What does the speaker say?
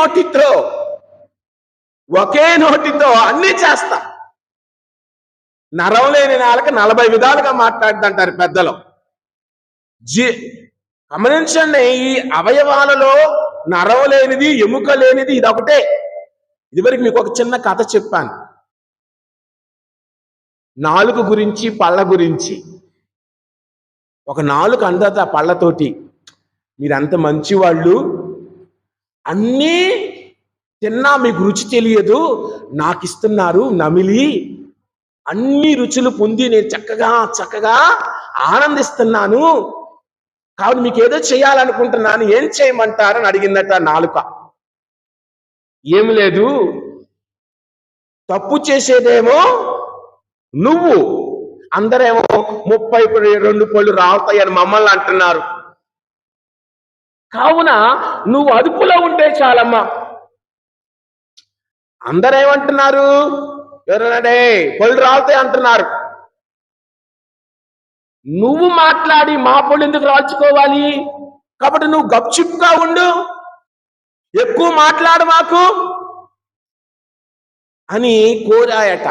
నోటితో ఒకే నోటితో అన్ని చేస్తా. నరం లేని నాలుక నలభై విధాలుగా మాట్లాడుతుంటారు పెద్దలు. జీ గమనించండి ఈ అవయవాలలో నరం లేనిది ఎముక లేనిది ఇది ఒకటే ఇదివరకు మీకు ఒక చిన్న కథ చెప్పాను. నాలుగు గురించి పళ్ళ గురించి. ఒక నాలుగు అందత పళ్ళతోటి. మీరంత మంచి వాళ్ళు అన్నీ తిన్నా మీకు రుచి తెలియదు. నాకు ఇస్తున్నారు నమిలి. అన్ని రుచులు పొంది నేను చక్కగా చక్కగా ఆనందిస్తున్నాను. కాబట్టి మీకు ఏదో చేయాలనుకుంటున్నాను. ఏం చేయమంటారని అడిగిందట నాలుక. ఏమి లేదు. తప్పు చేసేదేమో నువ్వు. అందరేమో ముప్పై రెండు పళ్ళు రావుతాయని మమ్మల్ని అంటున్నారు. కావున నువ్వు అదుపులో ఉంటే చాలమ్మా. అందరేమంటున్నారు? ఎవరన్నాడే పళ్ళు రాలితే అంటున్నారు. నువ్వు మాట్లాడి మా పళ్ళు ఎందుకు రాల్చుకోవాలి? కాబట్టి నువ్వు గప్చిప్గా ఉండు. ఎక్కువ మాట్లాడు మాకు అని కోరాయట.